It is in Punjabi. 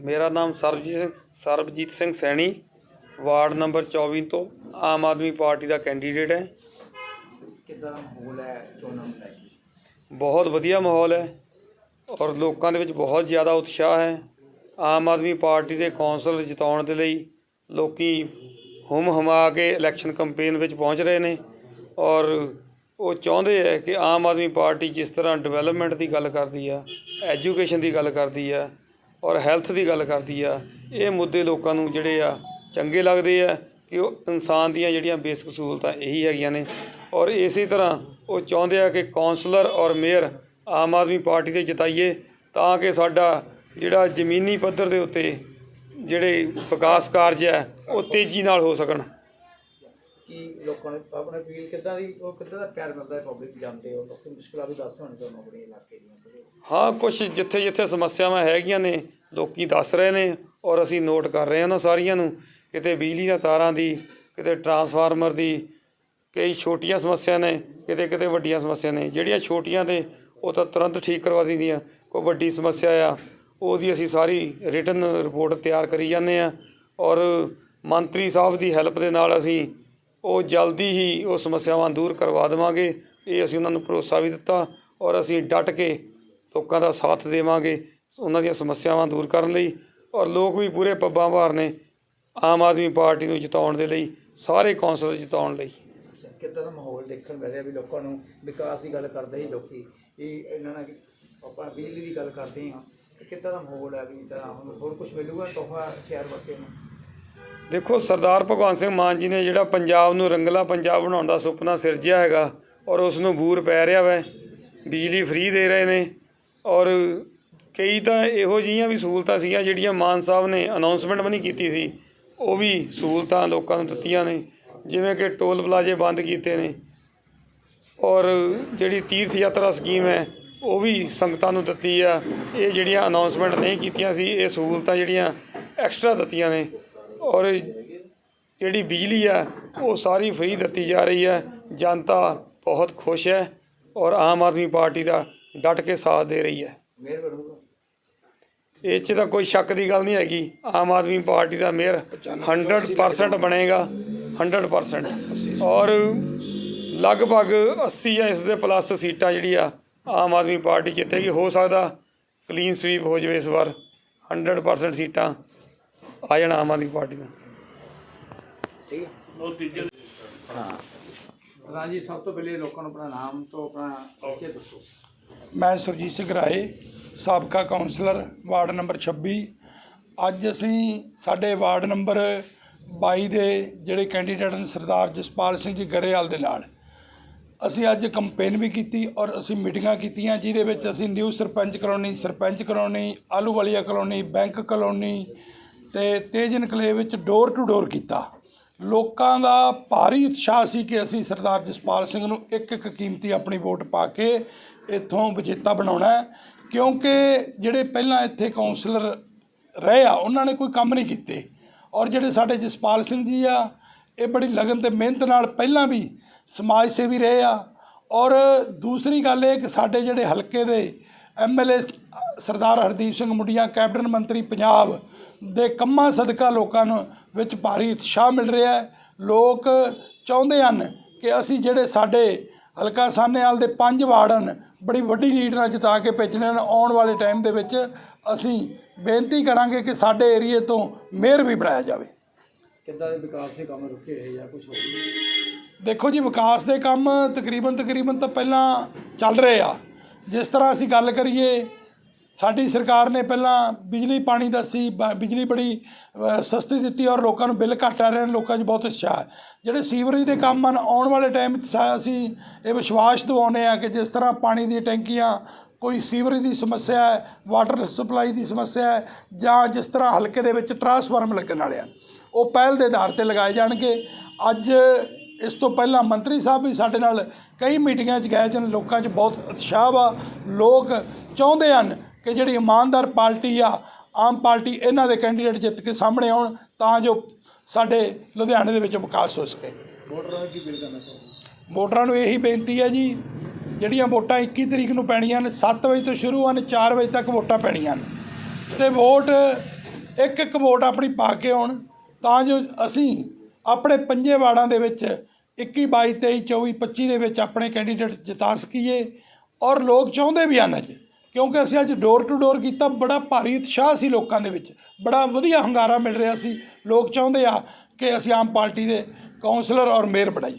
ਮੇਰਾ ਨਾਮ ਸਰਬਜੀਤ ਸਿੰਘ ਸਰਬਜੀਤ ਸਿੰਘ ਸੈਣੀ। ਵਾਰਡ ਨੰਬਰ 24 ਤੋਂ ਆਮ ਆਦਮੀ ਪਾਰਟੀ ਦਾ ਕੈਂਡੀਡੇਟ ਹੈ। ਕਿੱਦਾਂ ਮਾਹੌਲ ਹੈ? ਚੋਣਾਂ ਨੂੰ ਲੈ ਕੇ ਬਹੁਤ ਵਧੀਆ ਮਾਹੌਲ ਹੈ ਔਰ ਲੋਕਾਂ ਦੇ ਵਿੱਚ ਬਹੁਤ ਜ਼ਿਆਦਾ ਉਤਸ਼ਾਹ ਹੈ। ਆਮ ਆਦਮੀ ਪਾਰਟੀ ਦੇ ਕੌਂਸਲਰ ਜਿਤਾਉਣ ਦੇ ਲਈ ਲੋਕੀ ਹੁਮ ਹਮਾ ਕੇ ਇਲੈਕਸ਼ਨ ਕੈਂਪੇਨ ਵਿੱਚ ਪਹੁੰਚ ਰਹੇ ਨੇ ਔਰ ਉਹ ਚਾਹੁੰਦੇ ਹੈ ਕਿ ਆਮ ਆਦਮੀ ਪਾਰਟੀ ਜਿਸ ਤਰ੍ਹਾਂ ਡਿਵੈਲਪਮੈਂਟ ਦੀ ਗੱਲ ਕਰਦੀ ਆ ਐਜੂਕੇਸ਼ਨ ਦੀ ਗੱਲ ਕਰਦੀ ਆ ਔਰ ਹੈਲਥ ਦੀ ਗੱਲ ਕਰਦੀ ਆ, ਇਹ ਮੁੱਦੇ ਲੋਕਾਂ ਨੂੰ ਜਿਹੜੇ ਆ ਚੰਗੇ ਲੱਗਦੇ ਆ ਕਿ ਉਹ ਇਨਸਾਨ ਦੀਆਂ ਜਿਹੜੀਆਂ ਬੇਸਿਕ ਸਹੂਲਤਾਂ ਇਹੀ ਹੈਗੀਆਂ ਨੇ। ਔਰ ਇਸੇ ਤਰ੍ਹਾਂ ਉਹ ਚਾਹੁੰਦੇ ਆ ਕਿ ਕਾਉਂਸਲਰ ਔਰ ਮੇਅਰ ਆਮ ਆਦਮੀ ਪਾਰਟੀ ਦੇ ਜਿਤਾਈਏ ਤਾਂ ਕਿ ਸਾਡਾ ਜਿਹੜਾ ਜ਼ਮੀਨੀ ਪੱਧਰ ਦੇ ਉੱਤੇ ਜਿਹੜੇ ਵਿਕਾਸ ਕਾਰਜ ਹੈ ਉਹ ਤੇਜ਼ੀ ਨਾਲ ਹੋ ਸਕਣ। ਕੀ ਲੋਕਾਂ ਨੂੰ ਆਪਣੇ ਅਪੀਲ ਕਿੱਦਾਂ ਦੀ, ਉਹ ਕਿੱਦਾਂ ਦਾ ਪਿਆਰ ਮਿਲਦਾ ਹੈ ਪਬਲਿਕ ਜਾਣਦੇ ਹੋ? ਲੋਕੀ ਮੁਸ਼ਕਲਾਂ ਵੀ ਦੱਸਦੇ ਹੋਣੇ ਤੁਹਾਨੂੰ ਆਪਣੇ ਇਲਾਕੇ ਦੀਆਂ ਹਾਂ ਕੁਝ ਜਿੱਥੇ ਜਿੱਥੇ ਸਮੱਸਿਆਵਾਂ ਹੈਗੀਆਂ ਨੇ, ਲੋਕੀ ਦੱਸ ਰਹੇ ਨੇ ਔਰ ਅਸੀਂ ਨੋਟ ਕਰ ਰਹੇ ਹਾਂ ਉਹਨਾਂ ਸਾਰੀਆਂ ਨੂੰ। ਕਿਤੇ ਬਿਜਲੀ ਦੀਆਂ ਤਾਰਾਂ ਦੀ, ਕਿਤੇ ਟਰਾਂਸਫਾਰਮਰ ਦੀ, ਕਈ ਛੋਟੀਆਂ ਸਮੱਸਿਆ ਨੇ, ਕਿਤੇ ਕਿਤੇ ਵੱਡੀਆਂ ਸਮੱਸਿਆ ਨੇ। ਜਿਹੜੀਆਂ ਛੋਟੀਆਂ ਤੇ ਉਹ ਤਾਂ ਤੁਰੰਤ ਠੀਕ ਕਰਵਾ ਦਿੰਦੀਆਂ। ਕੋਈ ਵੱਡੀ ਸਮੱਸਿਆ ਆ, ਉਹਦੀ ਅਸੀਂ ਸਾਰੀ ਰਿਟਨ ਰਿਪੋਰਟ ਤਿਆਰ ਕਰੀ ਜਾਂਦੇ ਆ ਔਰ ਮੰਤਰੀ ਸਾਹਿਬ ਦੀ ਹੈਲਪ ਦੇ ਨਾਲ ਅਸੀਂ ਉਹ ਜਲਦੀ ਹੀ ਉਹ ਸਮੱਸਿਆਵਾਂ ਦੂਰ ਕਰਵਾ ਦੇਵਾਂਗੇ। ਇਹ ਅਸੀਂ ਉਹਨਾਂ ਨੂੰ ਭਰੋਸਾ ਵੀ ਦਿੱਤਾ ਔਰ ਅਸੀਂ ਡਟ ਕੇ ਲੋਕਾਂ ਦਾ ਸਾਥ ਦੇਵਾਂਗੇ ਉਹਨਾਂ ਦੀਆਂ ਸਮੱਸਿਆਵਾਂ ਦੂਰ ਕਰਨ ਲਈ ਔਰ ਲੋਕ ਵੀ ਪੂਰੇ ਪੱਬਾਂ ਭਾਰ ਨੇ ਆਮ ਆਦਮੀ ਪਾਰਟੀ ਨੂੰ ਜਿਤਾਉਣ ਦੇ ਲਈ, ਸਾਰੇ ਕੌਂਸਲਰ ਜਿਤਾਉਣ ਲਈ। ਕਿੱਦਾਂ ਦਾ ਮਾਹੌਲ ਦੇਖਣ ਮਿਲ ਰਿਹਾ ਵੀ ਲੋਕਾਂ ਨੂੰ? ਵਿਕਾਸ ਦੀ ਗੱਲ ਕਰਦੇ ਹੀ ਲੋਕੀ। ਇਹ ਇਹਨਾਂ ਨਾਲ ਆਪਾਂ ਬਿਜਲੀ ਦੀ ਗੱਲ ਕਰਦੇ ਹਾਂ। ਕਿੱਦਾਂ ਦਾ ਮਾਹੌਲ ਹੈ ਵੀ ਤਾਂ ਹੁਣ ਹੋਰ ਕੁਝ ਮਿਲੂਗਾ ਤੋਹਫਾ ਸ਼ਹਿਰ ਵਾਸੀਆਂ ਨੂੰ? ਦੇਖੋ, ਸਰਦਾਰ ਭਗਵੰਤ ਸਿੰਘ ਮਾਨ ਜੀ ਨੇ ਜਿਹੜਾ ਪੰਜਾਬ ਨੂੰ ਰੰਗਲਾ ਪੰਜਾਬ ਬਣਾਉਣ ਦਾ ਸੁਪਨਾ ਸਿਰਜਿਆ ਹੈਗਾ ਔਰ ਉਸ ਨੂੰ ਬੂਰ ਪੈ ਰਿਹਾ ਵੈ, ਬਿਜਲੀ ਫ੍ਰੀ ਦੇ ਰਹੇ ਨੇ ਔਰ ਕਈ ਤਾਂ ਇਹੋ ਜਿਹੀਆਂ ਵੀ ਸਹੂਲਤਾਂ ਸੀਗੀਆਂ ਜਿਹੜੀਆਂ ਮਾਨ ਸਾਹਿਬ ਨੇ ਅਨਾਉਂਸਮੈਂਟ ਵੀ ਨਹੀਂ ਕੀਤੀ ਸੀ। ਉਹ ਵੀ ਸਹੂਲਤਾਂ ਲੋਕਾਂ ਨੂੰ ਦਿੱਤੀਆਂ ਨੇ, ਜਿਵੇਂ ਕਿ ਟੋਲ ਪਲਾਜ਼ੇ ਬੰਦ ਕੀਤੇ ਨੇ ਔਰ ਜਿਹੜੀ ਤੀਰਥ ਯਾਤਰਾ ਸਕੀਮ ਹੈ, ਉਹ ਵੀ ਸੰਗਤਾਂ ਨੂੰ ਦਿੱਤੀ ਆ। ਇਹ ਜਿਹੜੀਆਂ ਅਨਾਉਂਸਮੈਂਟ ਨਹੀਂ ਕੀਤੀਆਂ ਸੀ, ਇਹ ਸਹੂਲਤਾਂ ਜਿਹੜੀਆਂ ਐਕਸਟਰਾ ਦਿੱਤੀਆਂ ਨੇ। ਔਰ ਜਿਹੜੀ ਬਿਜਲੀ ਆ ਉਹ ਸਾਰੀ ਫ੍ਰੀ ਦਿੱਤੀ ਜਾ ਰਹੀ ਹੈ। ਜਨਤਾ ਬਹੁਤ ਖੁਸ਼ ਹੈ ਔਰ ਆਮ ਆਦਮੀ ਪਾਰਟੀ ਦਾ ਡਟ ਕੇ ਸਾਥ ਦੇ ਰਹੀ ਹੈ। ਇਹ 'ਚ ਤਾਂ ਕੋਈ ਸ਼ੱਕ ਦੀ ਗੱਲ ਨਹੀਂ ਹੈਗੀ। ਆਮ ਆਦਮੀ ਪਾਰਟੀ ਦਾ ਮੇਅਰ 100% ਬਣੇਗਾ। 100% ਔਰ ਲਗਭਗ 80 ਜਾਂ ਇਸ ਦੇ ਪਲੱਸ ਸੀਟਾਂ ਜਿਹੜੀ ਆ ਆਮ ਆਦਮੀ ਪਾਰਟੀ ਜਿੱਤੇਗੀ ਹੋ ਸਕਦਾ ਕਲੀਨ ਸਵੀਪ ਹੋ ਜਾਵੇ ਇਸ ਵਾਰ। 100% ਸੀਟਾਂ। ਆ ਜਾਣ ਆਮ ਆਦਮੀ ਪਾਰਟੀ ਦਾ। ਠੀਕ ਹੈ। ਹਾਂ। ਰਾਜੀ ਸਭ ਤੋਂ ਪਹਿਲੇ ਲੋਕਾਂ ਨੂੰ ਆਪਣਾ ਨਾਮ ਤੋਂ ਆਪਣਾ ਪਰਿਚੈ ਦੱਸੋ। ਮੈਂ ਸੁਰਜੀਤ ਸਿੰਘ ਰਾਏ ਸਾਬਕਾ ਕਾਉਂਸਲਰ ਵਾਰਡ ਨੰਬਰ 26 ਅੱਜ ਅਸੀਂ ਸਾਡੇ ਵਾਰਡ ਨੰਬਰ 22 ਦੇ ਜਿਹੜੇ ਕੈਂਡੀਡੇਟ ਨੇ ਸਰਦਾਰ ਜਸਪਾਲ ਸਿੰਘ ਜੀ ਗਰੇਵਾਲ ਦੇ ਨਾਲ ਅਸੀਂ ਅੱਜ ਕੰਪੇਨ ਵੀ ਕੀਤੀ ਔਰ ਅਸੀਂ ਮੀਟਿੰਗਾਂ ਕੀਤੀਆਂ ਜਿਹਦੇ ਵਿੱਚ ਅਸੀਂ new Sarpanch colony Sarpanch colony Ahluwalia colony bank colony ਤੇ ਤੇਜ ਇਨਕਲੇਵ ਵਿੱਚ ਡੋਰ ਟੂ ਡੋਰ ਕੀਤਾ। ਲੋਕਾਂ ਦਾ ਭਾਰੀ ਉਤਸ਼ਾਹ ਸੀ ਕਿ ਅਸੀਂ ਸਰਦਾਰ ਜਸਪਾਲ ਸਿੰਘ ਨੂੰ ਇੱਕ ਇੱਕ ਕੀਮਤੀ ਆਪਣੀ ਵੋਟ ਪਾ ਕੇ ਇੱਥੋਂ ਵਿਜੇਤਾ ਬਣਾਉਣਾ ਕਿਉਂਕਿ ਜਿਹੜੇ ਪਹਿਲਾਂ ਇੱਥੇ ਕਾਉਂਸਲਰ ਰਹੇ ਆ, ਉਹਨਾਂ ਨੇ ਕੋਈ ਕੰਮ ਨਹੀਂ ਕੀਤੇ। ਔਰ ਜਿਹੜੇ ਸਾਡੇ ਜਸਪਾਲ ਸਿੰਘ ਜੀ ਆ, ਇਹ ਬੜੀ ਲਗਨ ਤੇ ਮਿਹਨਤ ਨਾਲ ਪਹਿਲਾਂ ਵੀ ਸਮਾਜ ਸੇਵੀ ਰਹੇ ਆ। ਔਰ ਦੂਸਰੀ ਗੱਲ ਇਹ ਕਿ ਸਾਡੇ ਜਿਹੜੇ ਹਲਕੇ ਦੇ ਐਮਐਲਏ ਸਰਦਾਰ ਹਰਦੀਪ ਸਿੰਘ ਮੁੰਡੀਆਂ ਕੈਬਨਿਟ ਮੰਤਰੀ ਪੰਜਾਬ ਦੇ ਕੰਮਾਂ ਸਦਕਾ ਲੋਕਾਂ ਨੂੰ ਵਿੱਚ ਭਾਰੀ ਉਤਸ਼ਾਹ ਮਿਲ ਰਿਹਾ ਹੈ। ਲੋਕ ਚਾਹੁੰਦੇ ਹਨ ਕਿ ਅਸੀਂ ਜਿਹੜੇ ਸਾਡੇ ਹਲਕਾ ਸਾਹਨੇਵਾਲ ਦੇ ਪੰਜ ਵਾਰਡ ਹਨ ਬੜੀ ਵੱਡੀ ਲੀਡ ਨਾਲ ਜਿਤਾ ਕੇ ਭੇਜਣੇ ਹਨ। ਆਉਣ ਵਾਲੇ ਟਾਈਮ ਦੇ ਵਿੱਚ ਅਸੀਂ ਬੇਨਤੀ ਕਰਾਂਗੇ ਕਿ ਸਾਡੇ ਏਰੀਏ ਤੋਂ ਮੇਅਰ ਵੀ ਬਣਾਇਆ ਜਾਵੇ। ਕਿੱਦਾਂ ਦੇ ਵਿਕਾਸ ਦੇ ਕੰਮ ਰੁਕੇ ਹੋਏ ਜਾਂ ਕੁਝ ਹੋਰ? ਦੇਖੋ ਜੀ ਵਿਕਾਸ ਦੇ ਕੰਮ ਤਕਰੀਬਨ ਤਕਰੀਬਨ ਤਾਂ ਪਹਿਲਾਂ ਚੱਲ ਰਹੇ ਆ। ਜਿਸ ਤਰ੍ਹਾਂ ਅਸੀਂ ਗੱਲ ਕਰੀਏ ਸਾਡੀ ਸਰਕਾਰ ਨੇ ਪਹਿਲਾਂ ਬਿਜਲੀ, ਪਾਣੀ ਦਾ ਸੀ ਬਿਜਲੀ ਬੜੀ ਸਸਤੀ ਦਿੱਤੀ ਔਰ ਲੋਕਾਂ ਨੂੰ ਬਿੱਲ ਘੱਟ ਆ ਰਹੇ ਨੇ, ਲੋਕਾਂ 'ਚ ਬਹੁਤ ਉਤਸ਼ਾਹ ਹੈ। ਜਿਹੜੇ ਸੀਵਰੇਜ ਦੇ ਕੰਮ ਹਨ, ਆਉਣ ਵਾਲੇ ਟਾਈਮ 'ਚ ਸਾ- ਅਸੀਂ ਇਹ ਵਿਸ਼ਵਾਸ ਦਿਵਾਉਂਦੇ ਆ ਕਿ ਜਿਸ ਤਰ੍ਹਾਂ ਪਾਣੀ ਦੀਆਂ ਟੈਂਕੀਆਂ ਕੋਈ ਸੀਵਰੇਜ ਦੀ ਸਮੱਸਿਆ ਹੈ, ਵਾਟਰ ਸਪਲਾਈ ਦੀ ਸਮੱਸਿਆ ਹੈ, ਜਾਂ ਜਿਸ ਤਰ੍ਹਾਂ ਹਲਕੇ ਦੇ ਵਿੱਚ ਟਰਾਂਸਫਾਰਮ ਲੱਗਣ ਵਾਲੇ ਆ ਉਹ ਪਹਿਲ ਦੇ ਆਧਾਰ ਤੇ ਲਗਾਏ ਜਾਣਗੇ। ਅੱਜ ਇਸ ਤੋਂ ਪਹਿਲਾਂ ਮੰਤਰੀ ਸਾਹਿਬ ਵੀ ਸਾਡੇ ਨਾਲ ਕਈ ਮੀਟਿੰਗਾਂ 'ਚ ਗਏ ਜਨ ਲੋਕਾਂ 'ਚ ਬਹੁਤ ਉਤਸ਼ਾਹ ਵਾ। ਲੋਕ ਚਾਹੁੰਦੇ ਹਨ ਕਿ ਜਿਹੜੀ ਇਮਾਨਦਾਰ ਪਾਰਟੀ ਆ ਆਮ ਪਾਰਟੀ ਇਹਨਾਂ ਦੇ ਕੈਂਡੀਡੇਟ ਜਿੱਤ ਕੇ ਸਾਹਮਣੇ ਆਉਣ ਤਾਂ ਜੋ ਸਾਡੇ ਲੁਧਿਆਣੇ ਦੇ ਵਿੱਚ ਵਿਕਾਸ ਹੋ ਸਕੇ। ਵੋਟਰਾਂ ਨੂੰ ਕੀ ਬਿਲ ਕਰਨਾ ਚਾਹੁੰਦੇ ਵੋਟਰਾਂ ਨੂੰ ਇਹੀ ਬੇਨਤੀ ਹੈ ਜੀ ਜਿਹੜੀਆਂ ਵੋਟਾਂ 21 ਤਰੀਕ ਨੂੰ ਪੈਣੀਆਂ ਨੇ 7 ਵਜੇ ਤੋਂ ਸ਼ੁਰੂ ਹਨ 4 ਵਜੇ ਤੱਕ ਵੋਟਾਂ ਪੈਣੀਆਂ ਨੇ। ਤੇ ਵੋਟ ਇੱਕ ਇੱਕ ਵੋਟ ਆਪਣੀ ਪਾ ਕੇ ਆਉਣ ਤਾਂ ਜੋ ਅਸੀਂ ਆਪਣੇ ਪੰਜੇ ਵਾਰਡਾਂ ਦੇ ਵਿੱਚ 21 22 23 24 25 ਦੇ ਵਿੱਚ ਆਪਣੇ ਕੈਂਡੀਡੇਟ ਜਿਤਾ ਸਕੀਏ ਔਰ ਲੋਕ ਚਾਹੁੰਦੇ ਵੀ ਹਨ ਅੱਜ ਕਿਉਂਕਿ ਅਸੀਂ ਅੱਜ ਡੋਰ ਟੂ ਡੋਰ ਕੀਤਾ, ਬੜਾ ਭਾਰੀ ਉਤਸ਼ਾਹ ਸੀ ਲੋਕਾਂ ਦੇ ਵਿੱਚ। ਬੜਾ ਵਧੀਆ ਹੰਗਾਰਾ ਮਿਲ ਰਿਹਾ ਸੀ। ਲੋਕ ਚਾਹੁੰਦੇ ਆ ਕਿ ਅਸੀਂ ਆਮ ਪਾਰਟੀ ਦੇ ਕਾਉਂਸਲਰ ਔਰ ਮੇਅਰ ਬਣਾਈਏ।